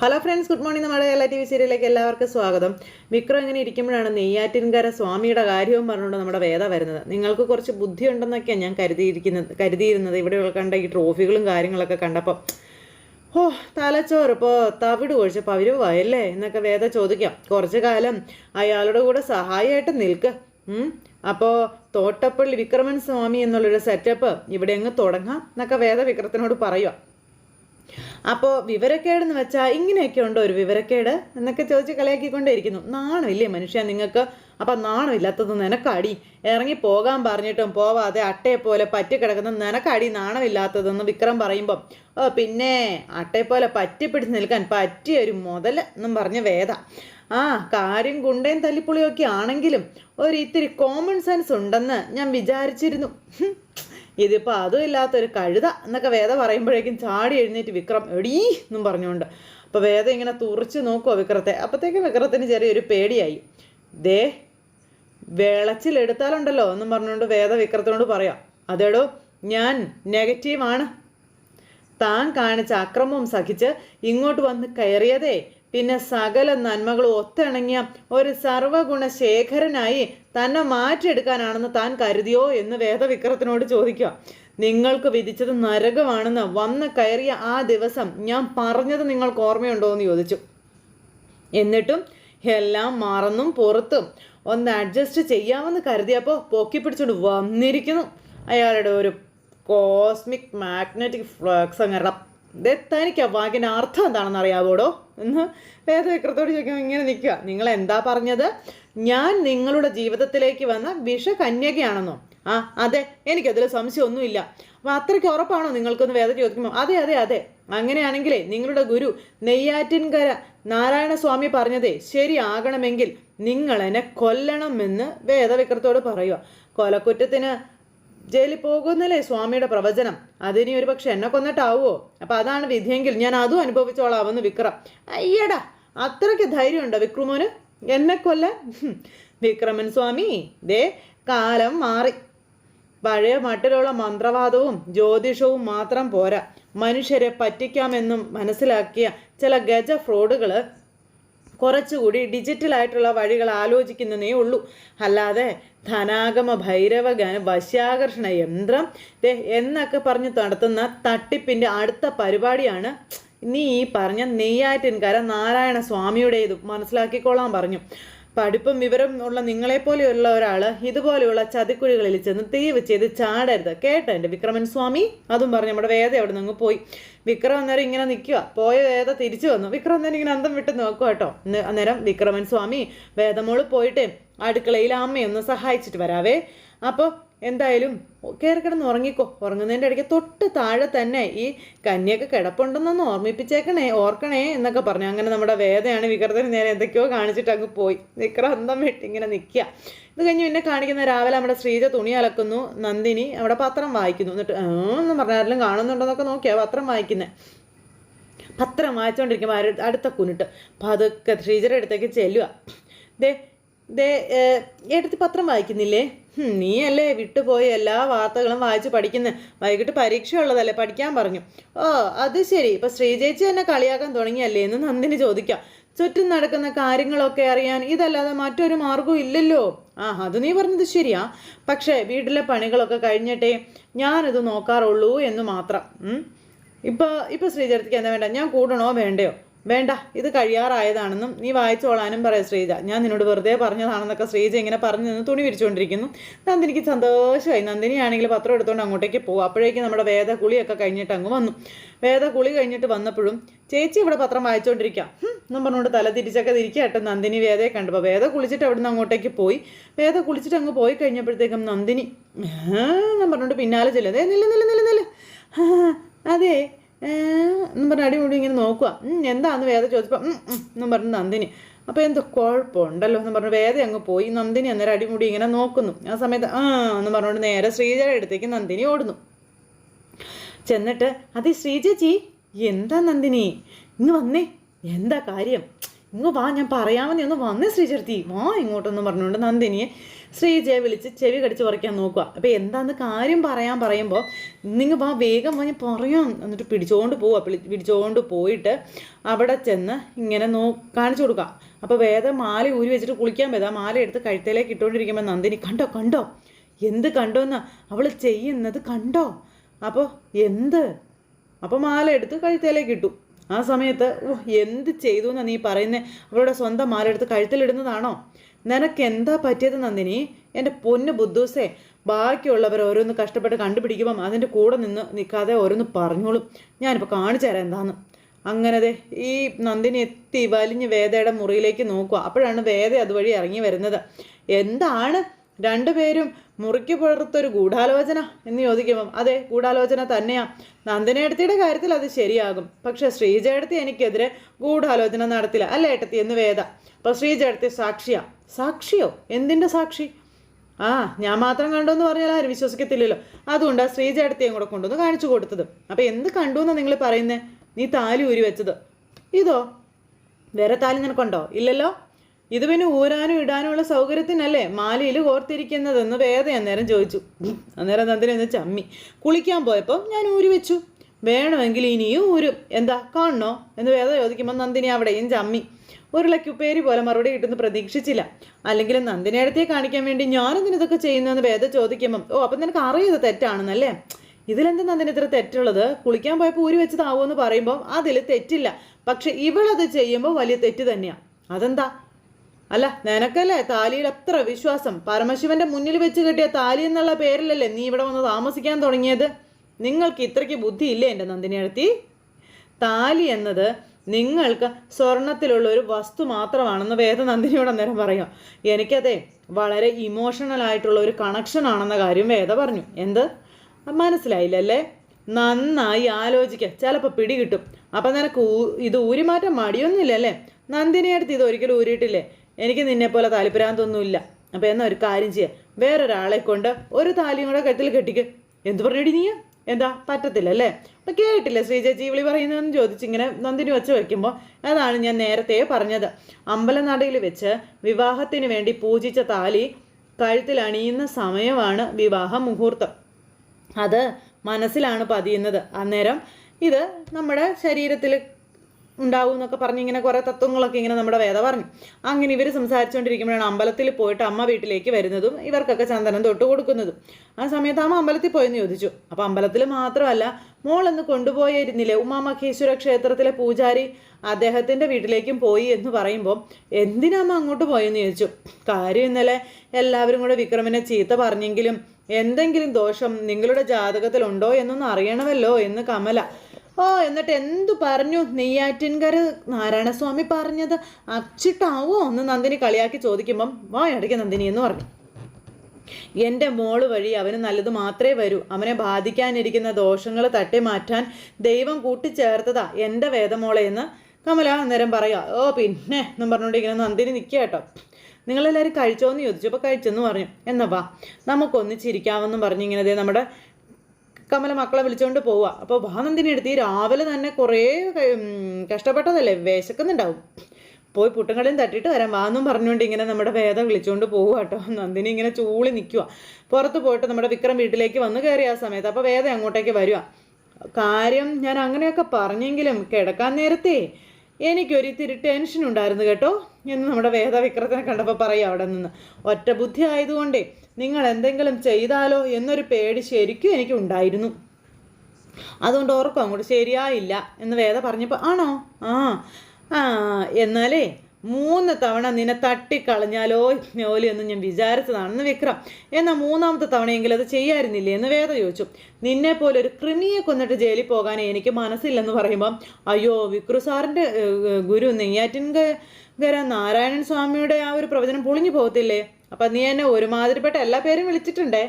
Hello friends good morning നമ്മുടെ എല്ലാ T V സീരിയലിലേക്ക് എല്ലാവർക്കും സ്വാഗതം. വിക്രം ഇങ്ങനെ ഇരിക്കുമ്പോഴാണ് നെയ്യാറ്റിൻകര സ്വാമിയുടെ കാര്യവും പറഞ്ഞുകൊണ്ട് നമ്മുടെ വേദ വരുന്നത്. നിങ്ങൾക്ക് കുറച്ച് ബുദ്ധിയുണ്ടെന്നൊക്കെയാണ് ഞാൻ കരുതിയിരിക്കുന്നത് കരുതിയിരുന്നത്. ഇവിടെ കണ്ട ഈ ട്രോഫികളും കാര്യങ്ങളൊക്കെ കണ്ടപ്പോൾ ഓ തലച്ചോറ്. ഇപ്പോൾ തവിട് ഒഴിച്ച പവിരുവായല്ലേ എന്നൊക്കെ വേദ ചോദിക്കാം. കുറച്ച് കാലം അയാളുടെ കൂടെ സഹായമായിട്ട് നിൽക്ക്. അപ്പോൾ തോട്ടപ്പള്ളി വിക്രമൻ സ്വാമി എന്നുള്ളൊരു സെറ്റപ്പ് ഇവിടെ അങ്ങ് തുടങ്ങാം എന്നൊക്കെ വേദ വിക്രത്തിനോട് പറയുക അപ്പോൾ വിവരക്കേടെന്ന് വെച്ചാൽ ഇങ്ങനെയൊക്കെ ഉണ്ടോ ഒരു വിവരക്കേട് എന്നൊക്കെ ചോദിച്ച് കളിയാക്കിക്കൊണ്ടേയിരിക്കുന്നു. നാണമില്ലേ മനുഷ്യ നിങ്ങൾക്ക്? അപ്പം നാണമില്ലാത്തത് നിനക്കടി. ഇറങ്ങി പോകാൻ പറഞ്ഞിട്ടും പോവാതെ അട്ടയെ പോലെ പറ്റിക്കിടക്കുന്ന നിനക്കടി നാണമില്ലാത്തതെന്ന് വിക്രം പറയുമ്പം ഓ പിന്നെ അട്ടയെ പോലെ പറ്റിപ്പിടിച്ച് നിൽക്കാൻ പറ്റിയ ഒരു മുതൽ എന്നും പറഞ്ഞ വേദ. ആ കാര്യം ഗുണ്ടയും തല്ലിപ്പുളിയൊക്കെ ആണെങ്കിലും ഒരു ഇത്തിരി കോമൺ സെൻസ് ഉണ്ടെന്ന് ഞാൻ വിചാരിച്ചിരുന്നു. ഇതിപ്പോൾ അതും ഇല്ലാത്തൊരു കഴുത എന്നൊക്കെ വേദ പറയുമ്പോഴേക്കും ചാടി എഴുന്നേറ്റ് വിക്രം എടീ എന്നും പറഞ്ഞുകൊണ്ട്. അപ്പോൾ വേദ ഇങ്ങനെ തുറച്ച് നോക്കുമോ വിക്രത്തെ. അപ്പോഴത്തേക്കും വിക്രത്തിന് ചെറിയൊരു പേടിയായി. ദേ വിളച്ചിലെടുത്താലുണ്ടല്ലോ എന്നും പറഞ്ഞുകൊണ്ട് വേദ വിക്രത്തിനോട് പറയാം അതേടോ ഞാൻ നെഗറ്റീവാണ്. താൻ കാണിച്ച അക്രമവും സഹിച്ച് ഇങ്ങോട്ട് വന്ന് കയറിയതേ പിന്നെ സകല നന്മകളും ഒത്തിണങ്ങിയ ഒരു സർവഗുണ ശേഖരനായി തന്നെ മാറ്റിയെടുക്കാനാണെന്ന് താൻ കരുതിയോ എന്ന് വേദവിക്രത്തിനോട് ചോദിക്കുക. നിങ്ങൾക്ക് വിധിച്ചത് നരകമാണെന്ന് വന്ന് കയറിയ ആ ദിവസം ഞാൻ പറഞ്ഞത് നിങ്ങൾക്ക് ഓർമ്മയുണ്ടോ എന്ന് ചോദിച്ചു. എന്നിട്ടും എല്ലാം മറന്നും പുറത്തും ഒന്ന് അഡ്ജസ്റ്റ് ചെയ്യാമെന്ന് കരുതിയപ്പോൾ പൊക്കി പിടിച്ചുകൊണ്ട് വന്നിരിക്കുന്നു. അയാളുടെ ഒരു കോസ്മിക് മാഗ്നറ്റിക് ഫ്ലക്സ് അങ്ങനെ തനിക്ക് ആ വാക്കിന്റെ അർത്ഥം എന്താണെന്ന് അറിയാവോടോ? എന്ന് വേദവിക്രത്തോട് ചോദിക്കുമ്പോൾ ഇങ്ങനെ നിൽക്കുക. നിങ്ങൾ എന്താ പറഞ്ഞത്? ഞാൻ നിങ്ങളുടെ ജീവിതത്തിലേക്ക് വന്ന വിഷകന്യകയാണെന്നോ? ആ അതെ എനിക്കതിൽ സംശയമൊന്നുമില്ല. അപ്പം അത്രയ്ക്ക് ഉറപ്പാണോ നിങ്ങൾക്കൊന്ന് വേദ ചോദിക്കുമ്പോൾ അതെ അതെ അതെ. അങ്ങനെയാണെങ്കിലേ നിങ്ങളുടെ ഗുരു നെയ്യാറ്റിൻകര നാരായണസ്വാമി പറഞ്ഞതേ ശരിയാകണമെങ്കിൽ നിങ്ങൾ എന്നെ കൊല്ലണമെന്ന് വേദവിക്രത്തോട് പറയുക കൊലക്കുറ്റത്തിന് ജയിലിൽ പോകുന്നല്ലേ സ്വാമിയുടെ പ്രവചനം? അതിനി ഒരു പക്ഷെ എന്നെ കൊന്നിട്ടാവുമോ അപ്പം അതാണ് വിധിയെങ്കിൽ ഞാൻ അതും അനുഭവിച്ചോളാം അനുഭവിച്ചോളാമെന്ന് വിക്രം. അയ്യടാ അത്രയ്ക്ക് ധൈര്യമുണ്ടോ വിക്രമോന്? എന്നെ കൊല്ല വിക്രമൻ സ്വാമി ദേ കാലം മാറി. പഴയ മട്ടിലുള്ള മന്ത്രവാദവും ജ്യോതിഷവും മാത്രം പോരാ. മനുഷ്യരെ പറ്റിക്കാമെന്നും മനസ്സിലാക്കിയ ചില ഗജ ഫ്രോഡുകൾ കുറച്ചുകൂടി ഡിജിറ്റലായിട്ടുള്ള വഴികൾ ആലോചിക്കുന്നതേ ഉള്ളൂ. അല്ലാതെ ധനാഗമ ഭൈരവഗാന വശാകർഷണ യന്ത്രം എന്നൊക്കെ പറഞ്ഞ് നടത്തുന്ന തട്ടിപ്പിന്റെ അടുത്ത പരിപാടിയാണ് നീ ഈ പറഞ്ഞ നെയ്യാറ്റിൻകര നാരായണ സ്വാമിയുടേതും മനസ്സിലാക്കിക്കോളാൻ പറഞ്ഞു. പഠിപ്പും വിവരം ഉള്ള നിങ്ങളെപ്പോലെയുള്ള ഒരാൾ ഇതുപോലെയുള്ള ചതിക്കുഴികളിൽ ചെന്ന് തീവ് ചെയ്ത് ചാടരുത്. കേട്ടോ എന്റെ വിക്രമൻ സ്വാമി? അതും പറഞ്ഞു നമ്മുടെ വേദ അവിടെ നിന്ന് പോയി. വിക്രം അന്നേരം ഇങ്ങനെ നിൽക്കുക പോയ വേദ തിരിച്ചു വന്നു. വിക്രം അന്നേരം ഇങ്ങനെ അന്തം വിട്ട് നോക്കുക കേട്ടോ. അന്നേരം വിക്രമൻ സ്വാമി വേദമോൾ പോയിട്ട് അടുക്കളയിൽ അമ്മയൊന്ന് സഹായിച്ചിട്ട് വരാവേ. അപ്പോൾ എന്തായാലും കയറി കിടന്ന് ഉറങ്ങിക്കോ. ഉറങ്ങുന്നതിന്റെ ഇടയ്ക്ക് തൊട്ട് താഴെ തന്നെ ഈ കന്യൊക്കെ കിടപ്പുണ്ടെന്നൊന്ന് ഓർമ്മിപ്പിച്ചേക്കണേ ഓർക്കണേ എന്നൊക്കെ പറഞ്ഞു. അങ്ങനെ നമ്മുടെ വേദയാണ് വികൃതന് നേരെ എന്തൊക്കെയോ കാണിച്ചിട്ട് അങ്ങ് പോയി. നിക്കറ അന്തം വിട്ട് ഇങ്ങനെ നിൽക്കുക. ഇത് കഴിഞ്ഞ് പിന്നെ കാണിക്കുന്ന രാവിലെ നമ്മുടെ ശ്രീജ തുണി അലക്കുന്നു. നന്ദിനി അവിടെ പത്രം വായിക്കുന്നു. എന്നിട്ട് എന്ന് പറഞ്ഞാലും കാണുന്നുണ്ടെന്നൊക്കെ നോക്കിയാ പത്രം വായിക്കുന്നത് പത്രം വായിച്ചുകൊണ്ടിരിക്കുമ്പോൾ അടുത്ത കുനിട്ട് അതൊക്കെ ശ്രീജയുടെ അടുത്തേക്ക് ചെല്ലുക ദേ ദേ എടുത്ത് പത്രം വായിക്കുന്നില്ലേ? നീയല്ലേ വിട്ടുപോയി എല്ലാ വാർത്തകളും വായിച്ച് പഠിക്കുന്നത് വൈകിട്ട് പരീക്ഷ ഉള്ളതല്ലേ പഠിക്കാൻ പറഞ്ഞു. ഓ അത് ശരി. ഇപ്പം ശ്രീജേച്ചി തന്നെ കളിയാക്കാൻ തുടങ്ങിയല്ലേ? എന്ന് നന്ദിനി ചോദിക്കാം. ചുറ്റും നടക്കുന്ന കാര്യങ്ങളൊക്കെ അറിയാൻ ഇതല്ലാതെ മറ്റൊരു മാർഗവും ഇല്ലല്ലോ. ആ അത് നീ പറഞ്ഞത് ശരിയാ. പക്ഷേ വീട്ടിലെ പണികളൊക്കെ കഴിഞ്ഞിട്ടേ ഞാനിത് നോക്കാറുള്ളൂ എന്ന് മാത്രം. ഇപ്പോൾ ഇപ്പോൾ ശ്രീജടത്തേക്ക് എന്താ വേണ്ട? ഞാൻ കൂടണോ വേണ്ടയോ? വേണ്ട ഇത് കഴിയാറായതാണെന്നും നീ വായിച്ചോളാനും പറയാം ശ്രീജ. ഞാൻ നിന്നോട് വെറുതെ പറഞ്ഞതാണെന്നൊക്കെ ശ്രീജ ഇങ്ങനെ പറഞ്ഞു നിന്ന് തുണി വിരിച്ചുകൊണ്ടിരിക്കുന്നു. നന്ദിനിക്ക് സന്തോഷമായി. നന്ദിനിയാണെങ്കിൽ പത്രം എടുത്തുകൊണ്ട് അങ്ങോട്ടേക്ക് പോകും അപ്പോഴേക്കും നമ്മുടെ വേദ കുളിയൊക്കെ കഴിഞ്ഞിട്ട് അങ്ങ് വന്നു. വേദ കുളി കഴിഞ്ഞിട്ട് വന്നപ്പോഴും ചേച്ചി ഇവിടെ പത്രം വായിച്ചുകൊണ്ടിരിക്കാം എന്നും പറഞ്ഞുകൊണ്ട് തല തിരിച്ചൊക്കെ തിരിക്കട്ടെ നന്ദിനി വേദയെ കണ്ടപ്പോൾ വേദ കുളിച്ചിട്ട് അവിടുന്ന് അങ്ങോട്ടേക്ക് പോയി. വേദ കുളിച്ചിട്ട് അങ്ങ് പോയി കഴിഞ്ഞപ്പോഴത്തേക്കും നന്ദിനി എന്നും പറഞ്ഞുകൊണ്ട് പിന്നാലെ ചെല്ലുന്നത് "ഏ, നില നില നില നില അതെ എന്നും പറഞ്ഞ അടിമുടി ഇങ്ങനെ നോക്കുക "ഉം, എന്താന്ന് വേദ ചോദിച്ചപ്പോൾ എന്നും പറഞ്ഞു നന്ദിനി. അപ്പോൾ എന്തോ കുഴപ്പമുണ്ടല്ലോ എന്ന് പറഞ്ഞു വേദ അങ്ങ് പോയി. നന്ദിനി അന്നേരം അടിമുടി ഇങ്ങനെ നോക്കുന്നു. ആ സമയത്ത് ആ എന്ന് പറഞ്ഞുകൊണ്ട് നേരെ ശ്രീജയുടെ അടുത്തേക്ക് നന്ദിനി ഓടുന്നു. ചെന്നിട്ട് അതെ ശ്രീജജി എന്താ നന്ദിനി? ഇങ്ങ് വന്നേ. എന്താ കാര്യം? ഇങ്ങ് വാ ഞാൻ പറയാമെന്ന് ഒന്ന് വന്നേ ശ്രീചർത്തി വാ ഇങ്ങോട്ടൊന്നും പറഞ്ഞുകൊണ്ട് നന്ദിനിയെ ശ്രീജയെ വിളിച്ച് ചെവി കടിച്ച് പറിക്കാൻ നോക്കുക. അപ്പോൾ എന്താന്ന് കാര്യം പറയാൻ പറയുമ്പോൾ നിങ്ങൾ വാ വേഗം വാ ഞാൻ പറയാം എന്നിട്ട് പിടിച്ചുകൊണ്ട് പോവുക പിടിച്ചുകൊണ്ട് പോയിട്ട് അവിടെ ചെന്ന് ഇങ്ങനെ നോ കാണിച്ചു കൊടുക്കുക അപ്പോൾ വേദ മാല ഊരി വെച്ചിട്ട് കുളിക്കാൻ പോയത്. മാല എടുത്ത് കഴുത്തേലേക്ക് ഇട്ടുകൊണ്ടിരിക്കുമ്പോൾ നന്ദിനി കണ്ടോ കണ്ടോ? എന്ത് കണ്ടോ എന്നാ? അവൾ ചെയ്യുന്നത് കണ്ടോ? അപ്പോൾ എന്ത്? അപ്പോൾ മാല എടുത്ത് കഴുത്തേലേക്ക് ഇട്ടു. ആ സമയത്ത് ഓ എന്ത് ചെയ്തു എന്നാ നീ പറയുന്നത് അവളുടെ സ്വന്തം മാല എടുത്ത് കഴുത്തിലിടുന്നതാണോ? നിനക്ക് എന്താ പറ്റിയത് നന്ദിനി? എന്റെ പൊന്ന് ബുദ്ധൂസേ ബാക്കിയുള്ളവർ ഓരോന്ന് കഷ്ടപ്പെട്ട് കണ്ടുപിടിക്കുമ്പം അതിന്റെ കൂടെ നിന്ന് നിൽക്കാതെ ഓരോന്ന് പറഞ്ഞോളും. ഞാനിപ്പോൾ കാണിച്ചു തരാം എന്താന്ന്. അങ്ങനതെ ഈ നന്ദിനി എത്തി വലിഞ്ഞ് വേദയുടെ മുറിയിലേക്ക് നോക്കുക. അപ്പോഴാണ് വേദ അതുവഴി ഇറങ്ങി വരുന്നത്. എന്താണ്? രണ്ടുപേരും മുറിക്ക് പുറത്തൊരു ഗൂഢാലോചന എന്ന് ചോദിക്കുമ്പം അതെ ഗൂഢാലോചന തന്നെയാ. നന്ദനേടത്തിയുടെ കാര്യത്തിൽ അത് ശരിയാകും. പക്ഷേ ശ്രീജേടത്തി എനിക്കെതിരെ ഗൂഢാലോചന നടത്തില്ല. അല്ല ഏട്ടത്തി എന്ന് വേദ? അപ്പോൾ ശ്രീജേടത്തി സാക്ഷിയാ. സാക്ഷിയോ? എന്തിന്റെ സാക്ഷി? ആ ഞാൻ മാത്രം കണ്ടു എന്ന് പറഞ്ഞാൽ ആരും വിശ്വസിക്കത്തില്ലല്ലോ. അതുകൊണ്ട് ആ ശ്രീജേടത്തിയും കൂടെ കൊണ്ടുവന്ന് കാണിച്ചു കൊടുത്തത്. അപ്പോൾ എന്ത് കണ്ടു എന്നാണ് നിങ്ങൾ പറയുന്നത് നീ താലി ഊരി വെച്ചത്. ഇതോ? വേറെ താലി നിനക്കുണ്ടോ? ഇല്ലല്ലോ? ഇത് പിന്നെ ഊരാനും ഇടാനുമുള്ള സൗകര്യത്തിനല്ലേ മാലയിൽ കോർത്തിരിക്കുന്നതെന്ന് വേദ അന്നേരം ചോദിച്ചു. അന്നേരം നന്ദിനി എന്ന് ചമ്മി. കുളിക്കാൻ പോയപ്പോൾ ഞാൻ ഊരി വെച്ചു. വേണമെങ്കിൽ ഇനിയും ഊരും. എന്താ കാണണോ? എന്ന് വേദ ചോദിക്കുമ്പോൾ നന്ദിനി അവിടെയും ചമ്മി. ഒരു ലക്കുപ്പേരി പോലെ മറുപടി കിട്ടുന്നു പ്രതീക്ഷിച്ചില്ല. അല്ലെങ്കിൽ നന്ദിനേടത്തെ കാണിക്കാൻ വേണ്ടി ഞാനെന്തിന് ഇതൊക്കെ ചെയ്യുന്നതെന്ന് വേദ ചോദിക്കുമ്പം ഓ അപ്പം നിനക്ക് അറിയത് തെറ്റാണെന്നല്ലേ? ഇതിലെന്താ നന്ദിന് ഇത്ര തെറ്റുള്ളത്? കുളിക്കാൻ പോയപ്പോൾ ഊരി വെച്ചതാവുമെന്ന് പറയുമ്പോൾ അതിൽ തെറ്റില്ല. പക്ഷെ ഇവളത് ചെയ്യുമ്പോൾ വലിയ തെറ്റ് തന്നെയാണ് അതെന്താ? അല്ല നിനക്കല്ലേ താലിയിൽ അത്ര വിശ്വാസം? പരമശിവന്റെ മുന്നിൽ വെച്ച് കെട്ടിയ താലി എന്നുള്ള പേരിലല്ലേ നീ ഇവിടെ വന്ന് താമസിക്കാൻ തുടങ്ങിയത്? നിങ്ങൾക്ക് ഇത്രയ്ക്ക് ബുദ്ധിയില്ലേ എന്റെ നന്ദിനിയടുത്തി താലി എന്നത് നിങ്ങൾക്ക് സ്വർണത്തിലുള്ള ഒരു വസ്തു മാത്രമാണെന്ന് വേദനന്ദിനിയോട് അന്നേരം പറയാം. എനിക്കതെ വളരെ ഇമോഷണൽ ആയിട്ടുള്ള ഒരു കണക്ഷൻ ആണെന്ന കാര്യം വേദ പറഞ്ഞു. എന്ത്? മനസ്സിലായില്ലല്ലേ? നന്നായി ആലോചിക്കുക ചിലപ്പോൾ പിടികിട്ടും അപ്പം നിനക്ക് ഇത് ഊരിമാറ്റം മടിയൊന്നുമില്ലല്ലേ? നന്ദിനിയടുത്ത് ഇത് ഒരിക്കലും ഊരിയിട്ടില്ലേ? എനിക്ക് നിന്നെപ്പോലെ താല്പര്യാന്തൊന്നുമില്ല അപ്പോൾ എന്നാൽ ഒരു കാര്യം ചെയ്യാം. വേറൊരാളെ കൊണ്ട് ഒരു താലിയും കൂടെ കെട്ടിൽ കെട്ടിക്ക്. എന്ത് പറഞ്ഞിടി നീ? എന്താ? പറ്റത്തില്ല അല്ലേ? അപ്പം കേട്ടില്ല ശ്രീചേച്ചി വിളി പറയുന്നതെന്ന് ചോദിച്ചിങ്ങനെ നന്ദിനി വെച്ച് വയ്ക്കുമ്പോൾ അതാണ് ഞാൻ നേരത്തെ പറഞ്ഞത്. അമ്പലനടയിൽ വെച്ച് വിവാഹത്തിന് വേണ്ടി പൂജിച്ച താലി കഴുത്തിൽ അണിയുന്ന സമയമാണ് വിവാഹ മുഹൂർത്തം. അത് മനസ്സിലാണ് പതിയുന്നത്. അന്നേരം ഇത് നമ്മുടെ ശരീരത്തിൽ ഉണ്ടാവും എന്നൊക്കെ പറഞ്ഞ് ഇങ്ങനെ കുറേ തത്വങ്ങളൊക്കെ ഇങ്ങനെ നമ്മുടെ വേദ പറഞ്ഞു. അങ്ങനെ ഇവർ സംസാരിച്ചുകൊണ്ടിരിക്കുമ്പോഴാണ് അമ്പലത്തിൽ പോയിട്ട് അമ്മ വീട്ടിലേക്ക് വരുന്നതും ഇവർക്കൊക്കെ ചന്ദനം തൊട്ട് കൊടുക്കുന്നതും. ആ സമയത്ത് അമ്മ അമ്പലത്തിൽ പോയെന്ന് ചോദിച്ചു. അപ്പോൾ അമ്പലത്തിൽ മാത്രമല്ല മോളെന്ന് കൊണ്ടുപോയിരുന്നില്ലേ? ഉമാമഹേശ്വര ക്ഷേത്രത്തിലെ പൂജാരി അദ്ദേഹത്തിന്റെ വീട്ടിലേക്കും പോയി എന്ന് പറയുമ്പോൾ എന്തിനാമ്മ അങ്ങോട്ട് പോയെന്ന് ചോദിച്ചു. കാര്യം ഇന്നലെ എല്ലാവരും കൂടെ വിക്രമിനെ ചീത്ത പറഞ്ഞെങ്കിലും എന്തെങ്കിലും ദോഷം നിങ്ങളുടെ ജാതകത്തിലുണ്ടോ എന്നൊന്ന് അറിയണമല്ലോ എന്ന് കമല ഓ എന്നിട്ട് എന്തു പറഞ്ഞു? നെയ്യാറ്റിൻകര നാരായണസ്വാമി പറഞ്ഞത് അച്ചിട്ടാവോ? എന്ന് നന്ദിനി കളിയാക്കി ചോദിക്കുമ്പം വാ ഇടയ്ക്ക് നന്ദിനി എന്ന് പറഞ്ഞു. എന്റെ മോൾ വഴി അവന് നല്ലത് മാത്രമേ വരൂ. അവനെ ബാധിക്കാനിരിക്കുന്ന ദോഷങ്ങൾ തട്ടി മാറ്റാൻ ദൈവം കൂട്ടിച്ചേർത്തതാ എന്റെ വേദമോളെ എന്ന് കമല അന്നേരം പറയാ ഓ പിന്നെ എന്നും പറഞ്ഞുകൊണ്ട് ഇങ്ങനെ നന്ദിനി നിൽക്കുക കേട്ടോ. നിങ്ങളെല്ലാവരും കഴിച്ചോന്ന് ചോദിച്ചു. അപ്പോൾ കഴിച്ചെന്ന് പറഞ്ഞു. എന്നാ വാ നമുക്കൊന്നിച്ചിരിക്കാമെന്നും പറഞ്ഞു ഇങ്ങനെ നമ്മുടെ കമല മക്കളെ വിളിച്ചുകൊണ്ട് പോവുക അപ്പോൾ വാനന്ദിനെ എടുത്ത് ഈ രാവിലെ തന്നെ കുറേ കഷ്ടപ്പെട്ടതല്ലേ? വിശക്കുന്നുണ്ടാവും. പോയി പുട്ടുകളിയും തട്ടിയിട്ട് വരാം. വാന്നും പറഞ്ഞുകൊണ്ട് ഇങ്ങനെ നമ്മുടെ വേദം വിളിച്ചുകൊണ്ട് പോവുക കേട്ടോ നന്ദിനി ഇങ്ങനെ ചൂളി നിൽക്കുക പുറത്ത് പോയിട്ട് നമ്മുടെ വിക്രം വീട്ടിലേക്ക് വന്ന് കയറിയ ആ സമയത്ത് അപ്പോൾ വേദം അങ്ങോട്ടേക്ക് വരിക കാര്യം ഞാൻ അങ്ങനെയൊക്കെ പറഞ്ഞെങ്കിലും കിടക്കാൻ നേരത്തെ എനിക്കൊരിത്തിരി ടെൻഷൻ ഉണ്ടായിരുന്നു കേട്ടോ. എന്ന് നമ്മുടെ വേദവിക്രത്തിനെ കണ്ടപ്പോൾ പറയാം അവിടെ നിന്ന്. ഒറ്റ ബുദ്ധി ആയതുകൊണ്ടേ നിങ്ങൾ എന്തെങ്കിലും ചെയ്താലോ എന്നൊരു പേടി ശരിക്കും എനിക്ക് ഉണ്ടായിരുന്നു. അതുകൊണ്ട് ഓർക്കും അങ്ങോട്ട് ശരിയായില്ല എന്ന് വേദ പറഞ്ഞപ്പോൾ ആണോ? ആ ആ എന്നാലേ മൂന്ന് തവണ നിന്നെ തട്ടിക്കളഞ്ഞാലോ? ജോലി എന്ന് ഞാൻ വിചാരിച്ചതാണെന്ന് വിക്രം. എന്നാൽ മൂന്നാമത്തെ തവണയെങ്കിലും അത് ചെയ്യായിരുന്നില്ലേ എന്ന് വേദ ചോദിച്ചു. നിന്നെ പോലെ ഒരു കൃമിയെ കൊന്നിട്ട് ജയിലിൽ പോകാൻ എനിക്ക് മനസ്സില്ലെന്ന് പറയുമ്പം അയ്യോ വിക്രു സാറിന്റെ ഗുരു നെയ്യാറ്റിൻകര നാരായണൻ സ്വാമിയുടെ ആ ഒരു പ്രവചനം പൊളിഞ്ഞു പോകത്തില്ലേ? അപ്പം നീ എന്നെ ഒരുമാതിരിപ്പെട്ട എല്ലാ പേരും വിളിച്ചിട്ടുണ്ടേ?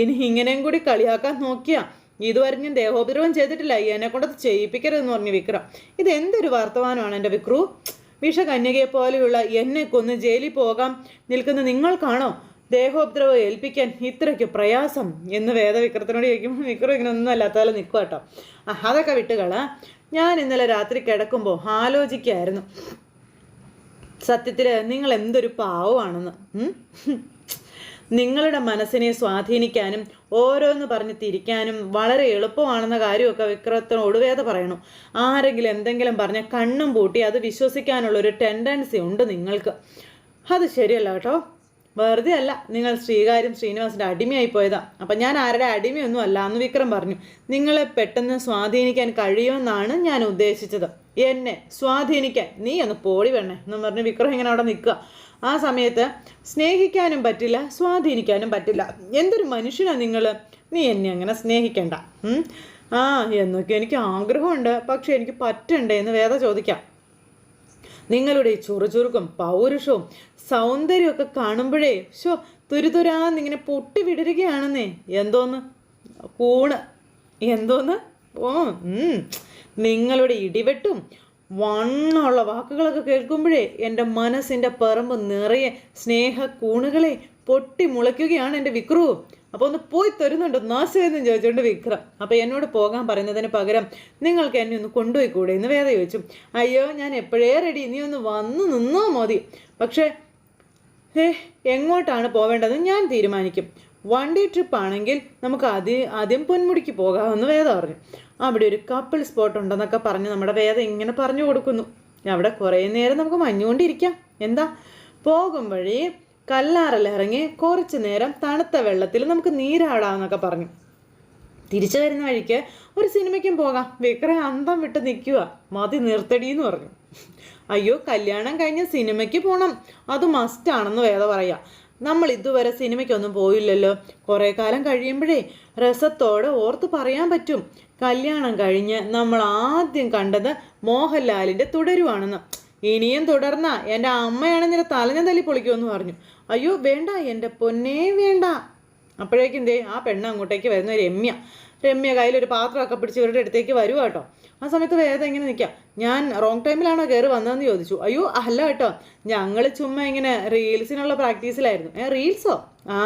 ഇനി ഇങ്ങനെയും കൂടി കളിയാക്കാൻ നോക്കിയാ. ഇതുവരെ ഞാൻ ദേഹോപദ്രവം ചെയ്തിട്ടില്ല. എന്നെ കൊണ്ടത് ചെയ്യിപ്പിക്കരുതെന്ന് പറഞ്ഞു വിക്രം. ഇത് എന്തൊരു വർത്തമാനമാണ് എന്റെ വിക്രു? വിഷകന്യകയെ പോലെയുള്ള എന്നെ കൊന്ന് ജയിലിൽ പോകാൻ നിൽക്കുന്ന നിങ്ങൾക്കാണോ ദേഹോപദ്രവം ഏൽപ്പിക്കാൻ ഇത്രയ്ക്ക് പ്രയാസം? എന്ന് വേദവിക്രത്തിനോട് ചോദിക്കുമ്പോൾ വിക്രം ഇങ്ങനെ ഒന്നും അല്ലാത്തപോലെ നിൽക്കുക കേട്ടോ അതൊക്കെ വിട്ടുകള. ഞാൻ ഇന്നലെ രാത്രി കിടക്കുമ്പോൾ ആലോചിക്കായിരുന്നു. സത്യത്തിൽ നിങ്ങൾ എന്തൊരു പാവമാണെന്ന്? നിങ്ങളുടെ മനസ്സിനെ സ്വാധീനിക്കാനും ഓരോന്ന് പറഞ്ഞ് തിരിക്കാനും വളരെ എളുപ്പമാണെന്ന കാര്യമൊക്കെ വിക്രത്തിനോട് വേദ പറയണു. ആരെങ്കിലും എന്തെങ്കിലും പറഞ്ഞ കണ്ണും പൂട്ടി അത് വിശ്വസിക്കാനുള്ള ഒരു ടെൻഡൻസി ഉണ്ട് നിങ്ങൾക്ക്. അത് ശരിയല്ല കേട്ടോ. വെറുതെ അല്ല നിങ്ങൾ ശ്രീകാര്യം ശ്രീനിവാസിന്റെ അടിമയായി പോയതാ. അപ്പം ഞാൻ ആരുടെ അടിമയൊന്നും അല്ല എന്ന് വിക്രം പറഞ്ഞു. നിങ്ങളെ പെട്ടെന്ന് സ്വാധീനിക്കാൻ കഴിയുമെന്നാണ് ഞാൻ ഉദ്ദേശിച്ചത്. എന്നെ സ്വാധീനിക്കാൻ നീ ഒന്ന് പോടി വേണേ എന്ന് പറഞ്ഞ് വിക്രം ഇങ്ങനെ അവിടെ നിൽക്കുക. ആ സമയത്ത് സ്നേഹിക്കാനും പറ്റില്ല സ്വാധീനിക്കാനും പറ്റില്ല. എന്തൊരു മനുഷ്യനാണ് നിങ്ങൾ നീ എന്നെ അങ്ങനെ സ്നേഹിക്കണ്ട. ആ എന്നൊക്കെ എനിക്ക് ആഗ്രഹമുണ്ട്. പക്ഷെ എനിക്ക് പറ്റണ്ടേ എന്ന് വേദ ചോദിക്കാം. നിങ്ങളുടെ ഈ ചുറുചുറുക്കും പൗരുഷവും സൗന്ദര്യമൊക്കെ കാണുമ്പോഴേ ഷോ തുരുതുരാന്നിങ്ങനെ പൊട്ടി വിടരുകയാണെന്നേ എന്തോന്ന്? കൂണ് എന്തോന്ന്? ഓ. നിങ്ങളുടെ ഇടിവെട്ടും വണ്ണമുള്ള വാക്കുകളൊക്കെ കേൾക്കുമ്പോഴേ എന്റെ മനസ്സിന്റെ പറമ്പ് നിറയെ സ്നേഹ കൂണുകളെ പൊട്ടി മുളയ്ക്കുകയാണ് എന്റെ വിക്രു. അപ്പോൾ ഒന്ന് പോയി തരുന്നുണ്ട്? നാശമെന്ന് ചോദിച്ചുകൊണ്ട് വിക്രം. അപ്പോൾ എന്നോട് പോകാൻ പറയുന്നതിന് പകരം നിങ്ങൾക്ക് എന്നെ ഒന്ന് കൊണ്ടുപോയി കൂടെ എന്ന് വേദ ചോദിച്ചു. അയ്യോ ഞാൻ എപ്പോഴേ റെഡി നീ ഒന്ന് വന്നു നിന്നോ മതി പക്ഷേ ഏ എങ്ങോട്ടാണ് പോവേണ്ടതെന്ന് ഞാൻ തീരുമാനിക്കും. വൺ ഡേ ട്രിപ്പ് ആണെങ്കിൽ നമുക്ക് ആദ്യം ആദ്യം പൊന്മുടിക്ക് പോകാമെന്ന് വേദ പറഞ്ഞു. അവിടെ ഒരു കപ്പിൾ സ്പോട്ട് ഉണ്ടെന്നൊക്കെ പറഞ്ഞ് നമ്മുടെ വേദ ഇങ്ങനെ പറഞ്ഞു കൊടുക്കുന്നു. അവിടെ കുറേ നേരം നമുക്ക് മഞ്ഞുകൊണ്ടിരിക്കാം. എന്താ? പോകും വഴി കല്ലാറിൽ ഇറങ്ങി കുറച്ച് നേരം തണുത്ത വെള്ളത്തിൽ നമുക്ക് നീരാടാമെന്നൊക്കെ പറഞ്ഞു. തിരിച്ചു വരുന്ന വഴിക്ക് ഒരു സിനിമയ്ക്കും പോകാം. വിക്രം അന്തം വിട്ട് നിൽക്കുക. മതി നിർത്തടി എന്ന് പറഞ്ഞു. അയ്യോ കല്യാണം കഴിഞ്ഞ സിനിമയ്ക്ക് പോകണം അത് മസ്റ്റാണെന്ന് വേദ പറയാ. നമ്മൾ ഇതുവരെ സിനിമയ്ക്കൊന്നും പോയില്ലല്ലോ. കുറേ കാലം കഴിയുമ്പോഴേ രസത്തോടെ ഓർത്ത് പറയാൻ പറ്റും. കല്യാണം കഴിഞ്ഞ് നമ്മൾ ആദ്യം കണ്ടത് മോഹൻലാലിന്റെ തുടരുവാണെന്ന്. ഇനിയും തുടർന്ന എന്റെ അമ്മയാണ് നിന്റെ തലഞ്ഞ തല്ലി പൊളിക്കുമെന്ന് പറഞ്ഞു. അയ്യോ വേണ്ട എന്റെ പൊന്നേ വേണ്ട. അപ്പോഴേക്കും ദേ ആ പെണ്ണ് അങ്ങോട്ടേക്ക് വരുന്ന രമ്യ. രമ്യ കയ്യിലൊരു പാത്രമൊക്കെ പിടിച്ച് ഇവരുടെ അടുത്തേക്ക് വരുക കേട്ടോ. ആ സമയത്ത് വേദം ഇങ്ങനെ നിൽക്കാം. ഞാൻ റോങ് ടൈമിലാണോ കയറി വന്നതെന്ന് ചോദിച്ചു. അയ്യോ അല്ല കേട്ടോ. ഞങ്ങൾ ചുമ്മാ ഇങ്ങനെ റീൽസിനുള്ള പ്രാക്ടീസിലായിരുന്നു. ഏ റീൽസോ ആ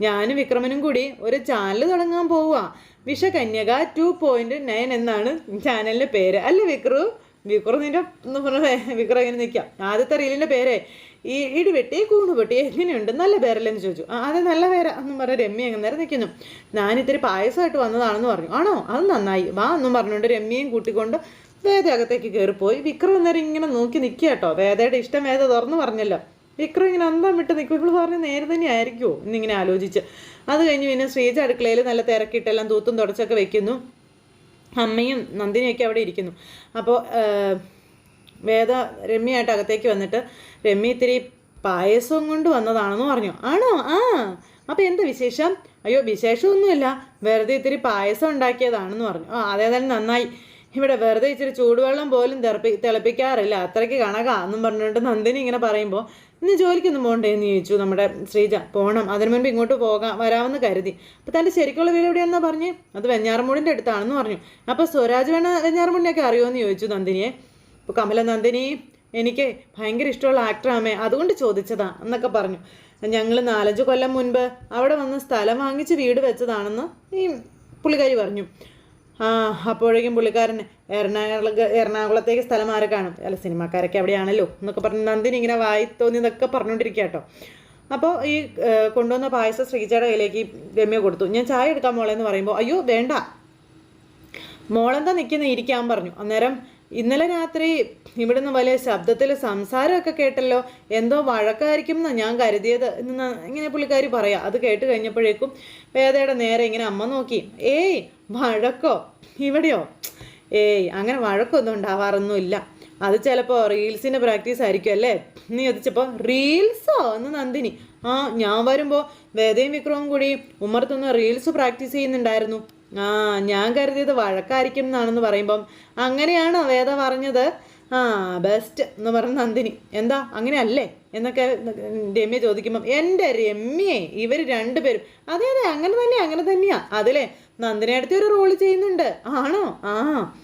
ഞാനും വിക്രമനും കൂടി ഒരു ചാനൽ തുടങ്ങാൻ പോവുക വിഷകന്യക ടു പോയിന്റ് നയൻ എന്നാണ് ചാനലിന്റെ പേര്. അല്ലേ വിക്രു? വിക്രു പറഞ്ഞ? വിക്രം ഇങ്ങനെ നിൽക്കാം. ആദ്യത്തെ റീലിന്റെ പേരേ. ഈ ഇടി ഇടിവെട്ടി കൂണുപെട്ടി എങ്ങനെയുണ്ട്? നല്ല പേരല്ലെന്ന് ചോദിച്ചു. ആ അതെ നല്ല പേര എന്നും പറഞ്ഞ രമ്യ അങ്ങ് നേരം നിൽക്കുന്നു ഞാനിത്തിരി പായസമായിട്ട് വന്നതാണെന്ന് പറഞ്ഞു. ആണോ? അത് നന്നായി. വാ എന്നും പറഞ്ഞുകൊണ്ട് രമ്യയും കൂട്ടിക്കൊണ്ട് വേദ അകത്തേക്ക് കയറിപ്പോയി. വിക്രം നേരം ഇങ്ങനെ നോക്കി നിൽക്കുക കേട്ടോ. വേദയുടെ ഇഷ്ടം വേദ തുറന്നു പറഞ്ഞല്ലോ. വിക്രം ഇങ്ങനെ അന്തം വിട്ട് നിൽക്കും. ഇപ്പോൾ പറഞ്ഞ് നേരെ തന്നെ ആയിരിക്കുമോ എന്നിങ്ങനെ ആലോചിച്ച്. അത് കഴിഞ്ഞ് പിന്നെ ശ്രീജ അടുക്കളയിൽ നല്ല തിരക്കിട്ടെല്ലാം തൂത്തും തുടച്ചൊക്കെ വെക്കുന്നു. അമ്മയും നന്ദിനിയൊക്കെ അവിടെ ഇരിക്കുന്നു. അപ്പോൾ വേദ രമ്യയായിട്ട് അകത്തേക്ക് വന്നിട്ട് രമ്യ ഇത്തിരി പായസവും കൊണ്ട് വന്നതാണെന്ന് പറഞ്ഞു. ആണോ? ആ. അപ്പോൾ എന്താ വിശേഷം? അയ്യോ വിശേഷമൊന്നുമില്ല. വെറുതെ ഇത്തിരി പായസം ഉണ്ടാക്കിയതാണെന്ന് പറഞ്ഞു. ആ അതേതായാലും നന്നായി. ഇവിടെ വെറുതെ ഇച്ചിരി ചൂടുവെള്ളം പോലും തിളപ്പി തിളപ്പിക്കാറില്ല. അത്രയ്ക്ക് കണക്കാ എന്നും പറഞ്ഞുകൊണ്ട് നന്ദിനി ഇങ്ങനെ പറയുമ്പോൾ ഇന്ന് ജോലിക്കൊന്നും പോകണ്ടേ എന്ന് ചോദിച്ചു നമ്മുടെ ശ്രീജ. പോകണം അതിനു മുൻപ് ഇങ്ങോട്ട് പോകാം വരാമെന്ന് കരുതി. അപ്പോൾ തന്റെ ശരിക്കുള്ള വീട് എവിടെയാണെന്നാ പറഞ്ഞ്? അത് വെഞ്ഞാറമൂടിന്റെ അടുത്താണെന്ന് പറഞ്ഞു. അപ്പോൾ സ്വരാജ് വേണ വെഞ്ഞാറമൂടിനെയൊക്കെ അറിയുമോ എന്ന് ചോദിച്ചു നന്ദിനിയെ. അപ്പോൾ കമല നന്ദിനി എനിക്ക് ഭയങ്കര ഇഷ്ടമുള്ള ആക്ടറാമേ അതുകൊണ്ട് ചോദിച്ചതാ എന്നൊക്കെ പറഞ്ഞു. ഞങ്ങൾ നാലഞ്ച് കൊല്ലം മുൻപ് അവിടെ വന്ന് സ്ഥലം വാങ്ങിച്ച് വീട് വെച്ചതാണെന്ന് ഈ പുള്ളിക്കാരി പറഞ്ഞു. ആ അപ്പോഴേക്കും പുള്ളിക്കാരൻ എറണാകുളം എറണാകുളത്തേക്ക് സ്ഥലം മാറി കാണും. അല്ല സിനിമാക്കാരൊക്കെ അവിടെയാണല്ലോ എന്നൊക്കെ പറഞ്ഞ് നന്ദിനി ഇങ്ങനെ വായി തോന്നിയതൊക്കെ പറഞ്ഞുകൊണ്ടിരിക്കുക കേട്ടോ. അപ്പോൾ ഈ കൊണ്ടുവന്ന പായസം ശ്രീജയുടെ കയ്യിലേക്ക് രമ്യ കൊടുത്തു. ഞാൻ ചായ എടുക്കാൻ മോളെ എന്ന് പറയുമ്പോൾ അയ്യോ വേണ്ട. മോളെന്താ നിൽക്കുന്ന ഇരിക്കാൻ പറഞ്ഞു. അന്നേരം ഇന്നലെ രാത്രി ഇവിടുന്ന് വലിയ ശബ്ദത്തിൽ സംസാരമൊക്കെ കേട്ടല്ലോ. എന്തോ വഴക്കായിരിക്കും എന്നാണ് ഞാൻ കരുതിയത് എന്ന് ഇങ്ങനെ പുള്ളിക്കാരി പറയാം. അത് കേട്ട് കഴിഞ്ഞപ്പോഴേക്കും വേദയുടെ നേരെ ഇങ്ങനെ അമ്മ നോക്കി. ഏയ് വഴക്കോ? ഇവിടെയോ? ഏയ് അങ്ങനെ വഴക്കൊന്നും ഉണ്ടാവാറൊന്നുമില്ല. അത് ചിലപ്പോൾ റീൽസിന്റെ പ്രാക്ടീസ് ആയിരിക്കും അല്ലേ? നീ ചോദിച്ചപ്പോൾ റീൽസോ? എന്ന് നന്ദിനി. ആ ഞാൻ വരുമ്പോൾ വേദയും വിക്രവും കൂടി ഉമ്മറത്തുനിന്ന് റീൽസ് പ്രാക്ടീസ് ചെയ്യുന്നുണ്ടായിരുന്നു. ആ ഞാൻ കരുതിയത് വഴക്കായിരിക്കും എന്നാണെന്ന് പറയുമ്പം അങ്ങനെയാണോ വേദ പറഞ്ഞത്? ആ ബെസ്റ്റ് എന്ന് പറഞ്ഞ നന്ദിനി. എന്താ അങ്ങനെയല്ലേ? എന്നൊക്കെ രമ്യ ചോദിക്കുമ്പം എന്റെ രമ്യേ ഇവർ രണ്ടുപേരും. അതെ അതെ അങ്ങനെ തന്നെ അങ്ങനെ തന്നെയാ. അതിലെ നന്ദിനി അടുത്ത് ഒരു റോൾ ചെയ്യുന്നുണ്ട്. ആണോ? ആ.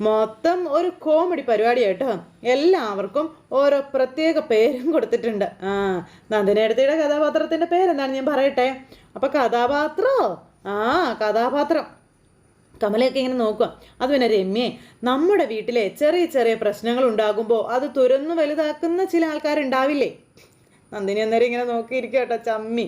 മൊത്തം ഒരു കോമഡി പരിപാടി കേട്ടോ എല്ലാവർക്കും ഓരോ പ്രത്യേക പേരും കൊടുത്തിട്ടുണ്ട്. ആ നന്ദിനടുത്തിയുടെ കഥാപാത്രത്തിന്റെ പേരെന്താണ് ഞാൻ പറയട്ടെ? അപ്പൊ കഥാപാത്രോ? ആ കഥാപാത്രം. കമലയൊക്കെ ഇങ്ങനെ നോക്കുക അത് പിന്നെ രമ്യേ നമ്മുടെ വീട്ടിലെ ചെറിയ ചെറിയ പ്രശ്നങ്ങൾ ഉണ്ടാകുമ്പോൾ അത് തുരന്നു വലുതാക്കുന്ന ചില ആൾക്കാരുണ്ടാവില്ലേ? നന്ദിനി അന്നേരം ഇങ്ങനെ നോക്കിയിരിക്കുക കേട്ടോ ചമ്മി.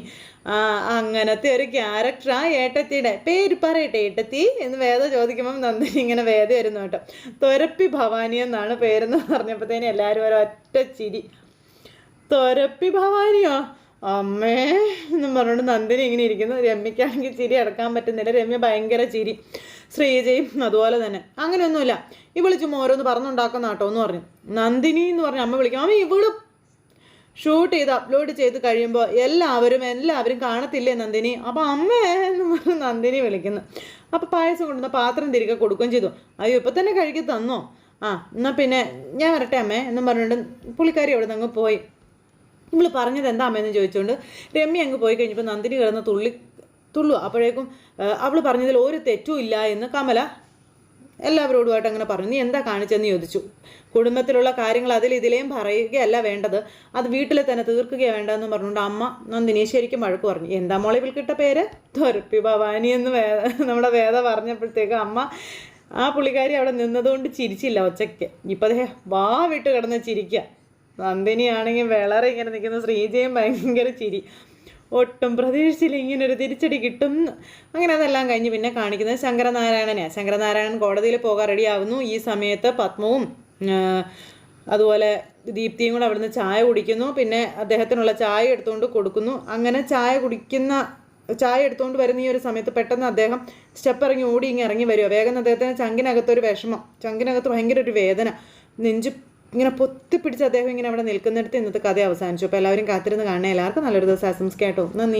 ആ അങ്ങനത്തെ ഒരു ക്യാരക്ടറാ ഏട്ടത്തിയുടെ. പേര് പറയട്ടെ ഏട്ടത്തി എന്ന് വേദ ചോദിക്കുമ്പം നന്ദിനി ഇങ്ങനെ വേദ വരുന്നു കേട്ടോ. തൊരപ്പി ഭവാനി എന്നാണ് പേരെന്ന് പറഞ്ഞപ്പോഴത്തേനും എല്ലാവരും ഒരൊറ്റ ചിരി. തൊരപ്പി ഭവാനിയോ? അമ്മേ എന്നും പറഞ്ഞുകൊണ്ട് നന്ദിനി ഇങ്ങനെ ഇരിക്കുന്നു. രമ്യക്കാണെങ്കിൽ ചിരി അടക്കാൻ പറ്റുന്നില്ല. രമ്യ ഭയങ്കര ചിരി. ശ്രീജയും അതുപോലെ തന്നെ. അങ്ങനെയൊന്നുമില്ല. ഇവൾ ചുമ്മാ ഓരോന്ന് പറഞ്ഞുണ്ടാക്കുന്ന കേട്ടോ എന്ന് പറഞ്ഞു. നന്ദിനി എന്ന് പറഞ്ഞു അമ്മ വിളിക്കും. അമ്മ ഇവൾ ഷൂട്ട് ചെയ്ത് അപ്ലോഡ് ചെയ്ത് കഴിയുമ്പോൾ എല്ലാവരും എല്ലാവരും കാണത്തില്ലേ നന്ദിനി? അപ്പോൾ അമ്മ എന്ന് പറഞ്ഞ് നന്ദിനി വിളിക്കുന്നു. അപ്പോൾ പായസം കൊണ്ടുവന്ന പാത്രം തിരികെ കൊടുക്കുകയും ചെയ്തു. അയ്യോ ഇപ്പം തന്നെ കഴുകി തന്നോ? ആ എന്നാൽ പിന്നെ ഞാൻ വരട്ടെ അമ്മേ എന്നും പറഞ്ഞുകൊണ്ട് പുള്ളിക്കാരി അവിടെ നിന്ന് പോയി. ഇവൾ പറഞ്ഞത് എന്താ അമ്മയെന്ന് ചോദിച്ചുകൊണ്ട് രമ്യ അങ്ങ് പോയി കഴിഞ്ഞപ്പോൾ നന്ദിനി കിടന്ന് തുള്ളി തുള്ളു. അപ്പോഴേക്കും അവൾ പറഞ്ഞതിൽ ഒരു തെറ്റും ഇല്ല എന്ന് കമല എല്ലാവരോടുമായിട്ട് അങ്ങനെ പറഞ്ഞു. നീ എന്താ കാണിച്ചെന്ന് ചോദിച്ചു. കുടുംബത്തിലുള്ള കാര്യങ്ങൾ അതിൽ ഇതിലേയും പറയുകയല്ല വേണ്ടത്. അത് വീട്ടിൽ തന്നെ തീർക്കുകയാണ് വേണ്ടതെന്ന് പറഞ്ഞുകൊണ്ട് അമ്മ നന്ദിനി ശരിക്കും വഴക്ക് പറഞ്ഞു. എന്താ മോളെ വിൽക്കിട്ട പേര്? തൊരപ്പി ഭവാനി എന്ന് വേദ നമ്മുടെ വേദ പറഞ്ഞപ്പോഴത്തേക്ക് അമ്മ ആ പുള്ളിക്കാരി അവിടെ നിന്നതുകൊണ്ട് ചിരിച്ചില്ല ഒച്ചയ്ക്ക്. ഇപ്പം വാ വിട്ട് കിടന്ന് ചിരിക്കുക നന്ദിനിയാണെങ്കിൽ വിളറി ഇങ്ങനെ നിൽക്കുന്ന ശ്രീജയും ഭയങ്കര ചിരി. ഒട്ടും പ്രതീക്ഷിച്ചില്ല ഇങ്ങനെ ഒരു തിരിച്ചടി കിട്ടും. അങ്ങനെ അതെല്ലാം കഴിഞ്ഞ് പിന്നെ കാണിക്കുന്നത് ശങ്കരനാരായണനെയാണ് ശങ്കരനാരായണൻ കോടതിയിൽ പോകാൻ റെഡിയാവുന്നു ഈ സമയത്ത് പത്മവും അതുപോലെ ദീപ്തിയും കൂടെ അവിടുന്ന് ചായ കുടിക്കുന്നു. പിന്നെ അദ്ദേഹത്തിനുള്ള ചായ എടുത്തുകൊണ്ട് കൊടുക്കുന്നു. അങ്ങനെ ചായ കുടിക്കുന്ന ചായ എടുത്തുകൊണ്ട് വരുന്ന ഈ ഒരു സമയത്ത് പെട്ടെന്ന് അദ്ദേഹം സ്റ്റെപ്പ് ഇറങ്ങി ഓടി ഇങ്ങ് ഇറങ്ങി വരുമോ വേഗം അദ്ദേഹത്തിന് ചങ്കിനകത്തൊരു വിഷമം. ചങ്കിനകത്ത് ഭയങ്കര ഒരു വേദന. നെഞ്ച് ഇങ്ങനെ പൊത്തിപ്പിടിച്ച് അദ്ദേഹം ഇങ്ങനെ അവിടെ നിൽക്കുന്നിടത്ത് ഇന്നത്തെ കഥ അവസാനിച്ചു. അപ്പോൾ എല്ലാവരും കാത്തിരുന്ന് കാണണേ. എല്ലാവർക്കും നല്ലൊരു ദിവസം. ആശംസിക്കാം കേട്ടോ. നന്ദി.